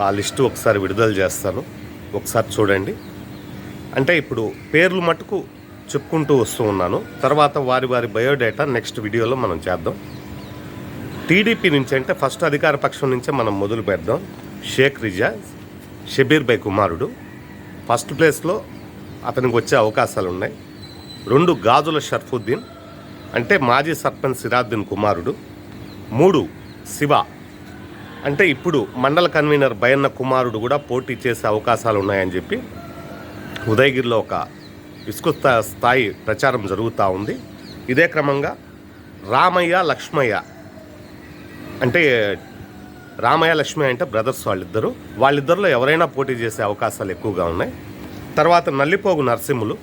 ఆ లిస్టు ఒకసారి విడుదల చేస్తాను. ఒకసారి చూడండి. అంటే ఇప్పుడు పేర్లు మటుకు చెప్పుకుంటూ వస్తూ ఉన్నాను. తర్వాత వారి వారి బయోడేటా నెక్స్ట్ వీడియోలో మనం చేద్దాం. టీడీపీ నుంచి అంటే ఫస్ట్ అధికార పక్షం నుంచే మనం మొదలు పెడదాం. షేక్ రిజాజ్ షబీర్ బై కుమారుడు. ఫస్ట్ ప్లేస్లో అతనికి వచ్చే అవకాశాలు ఉన్నాయి. రెండు గాజుల షర్ఫుద్దీన్ అంటే మాజీ సర్పంచ్ సిరాద్దీన్ కుమారుడు. మూడు శివ అంటే ఇప్పుడు మండల కన్వీనర్ భయన్న కుమారుడు కూడా పోటీ చేసే అవకాశాలు ఉన్నాయని చెప్పి ఉదయగిరిలో ఒక విస్కృత స్థాయి ప్రచారం జరుగుతూ ఉంది. ఇదే క్రమంగా రామయ్య లక్ష్మయ్య అంటే రామయ్య లక్ష్మి అంటే బ్రదర్స్ వాళ్ళిద్దరు. వాళ్ళిద్దరిలో ఎవరైనా పోటీ చేసే అవకాశాలు ఎక్కువగా ఉన్నాయి. తర్వాత నల్లిపోగు నరసింహులు.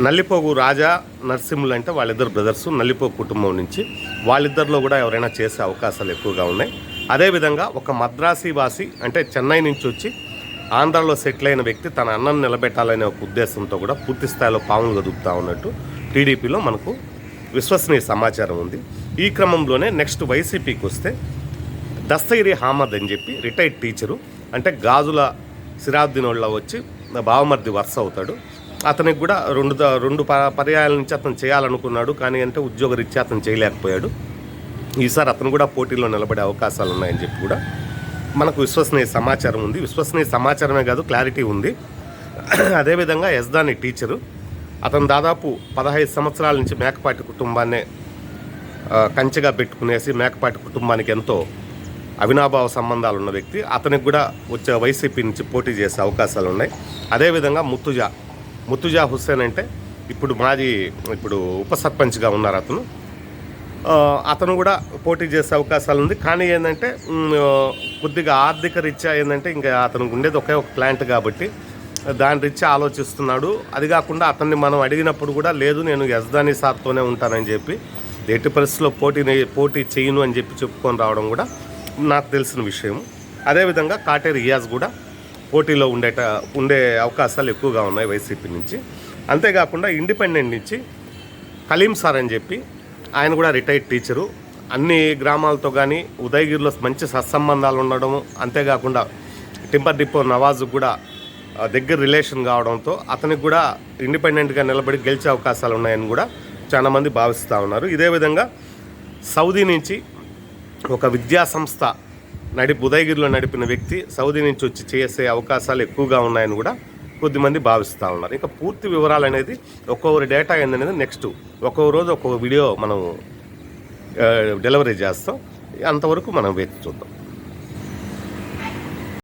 నల్లిపోగు రాజా నరసింహులు అంటే వాళ్ళిద్దరు బ్రదర్స్ నల్లిపోగు కుటుంబం నుంచి. వాళ్ళిద్దరిలో కూడా ఎవరైనా చేసే అవకాశాలు ఎక్కువగా ఉన్నాయి. అదేవిధంగా ఒక మద్రాసీ వాసి అంటే చెన్నై నుంచి వచ్చి ఆంధ్రాలో సెటిల్ అయిన వ్యక్తి తన అన్నం నిలబెట్టాలనే ఒక ఉద్దేశంతో కూడా పూర్తి స్థాయిలో పాములు గదుపుతా ఉన్నట్టు టీడీపీలో మనకు విశ్వసనీయ సమాచారం ఉంది. ఈ క్రమంలోనే నెక్స్ట్ వైసీపీకి వస్తే దస్తగిరి హామద్ అని చెప్పి రిటైర్డ్ టీచరు అంటే గాజుల సిరాబ్దినోళ్ళ వచ్చి నా బావమర్ది వరుస అవుతాడు. అతనికి కూడా రెండు రెండు ప- పర్యాయాల నుంచి అతను చేయాలనుకున్నాడు కానీ అంటే ఉద్యోగరీత్యా అతను చేయలేకపోయాడు. ఈసారి అతను కూడా పోటీలో నిలబడే అవకాశాలు ఉన్నాయని చెప్పి కూడా మనకు విశ్వసనీయ సమాచారం ఉంది. విశ్వసనీయ సమాచారమే కాదు క్లారిటీ ఉంది. అదేవిధంగా యజ్దాని టీచరు అతను దాదాపు పదహైదు సంవత్సరాల నుంచి మేకపాటి కుటుంబాన్నే కంచెగా పెట్టుకునేసి మేకపాటి కుటుంబానికి ఎంతో అవినాభావ సంబంధాలు ఉన్న వ్యక్తి. అతనికి కూడా వచ్చే వైసీపీ నుంచి పోటీ చేసే అవకాశాలు ఉన్నాయి. అదేవిధంగా ముత్తుజా ముత్తుజా హుస్సేన్ అంటే ఇప్పుడు మాజీ ఇప్పుడు ఉప సర్పంచ్గా ఉన్నారు అతను. అతను కూడా పోటీ చేసే అవకాశాలు ఉంది. కానీ ఏంటంటే కొద్దిగా ఆర్థిక రీత్యా ఏంటంటే ఇంకా అతనికి ఉండేది ఒకే ఒక ప్లాంట్ కాబట్టి దాని రీత్యా ఆలోచిస్తున్నాడు. అది కాకుండా అతన్ని మనం అడిగినప్పుడు కూడా లేదు నేను యజ్దాని సార్తోనే ఉంటానని చెప్పి ఎట్టి పరిస్థితుల్లో పోటీ పోటీ చేయను అని చెప్పి చెప్పుకొని రావడం కూడా నాకు తెలిసిన విషయం. అదేవిధంగా కాటేరి రియాజ్ కూడా పోటీలో ఉండేట ఉండే అవకాశాలు ఎక్కువగా ఉన్నాయి వైసీపీ నుంచి. అంతేకాకుండా ఇండిపెండెంట్ నుంచి కలీం సార్ అని చెప్పి ఆయన కూడా రిటైర్డ్ టీచరు అన్ని గ్రామాలతో కానీ ఉదయగిరిలో మంచి సత్సంబంధాలు ఉండడము అంతేకాకుండా టింపర్ డిపో నవాజ్ కూడా దగ్గర రిలేషన్ కావడంతో అతనికి కూడా ఇండిపెండెంట్గా నిలబడి గెలిచే అవకాశాలు ఉన్నాయని కూడా చాలామంది భావిస్తూ ఉన్నారు. ఇదే విధంగా సౌదీ నుంచి ఒక విద్యా సంస్థ నడిపి ఉదయగిరిలో నడిపిన వ్యక్తి సౌదీ నుంచి వచ్చి చేసే అవకాశాలు ఎక్కువగా ఉన్నాయని కూడా కొద్దిమంది భావిస్తూ ఉన్నారు. ఇంకా పూర్తి వివరాలు అనేది ఒక్కొక్కరి డేటా ఏందనేది నెక్స్ట్ ఒక్కొక్క రోజు ఒక్కొక్క వీడియో మనం డెలివరీ చేస్తాం. అంతవరకు మనం వేచి చూద్దాం.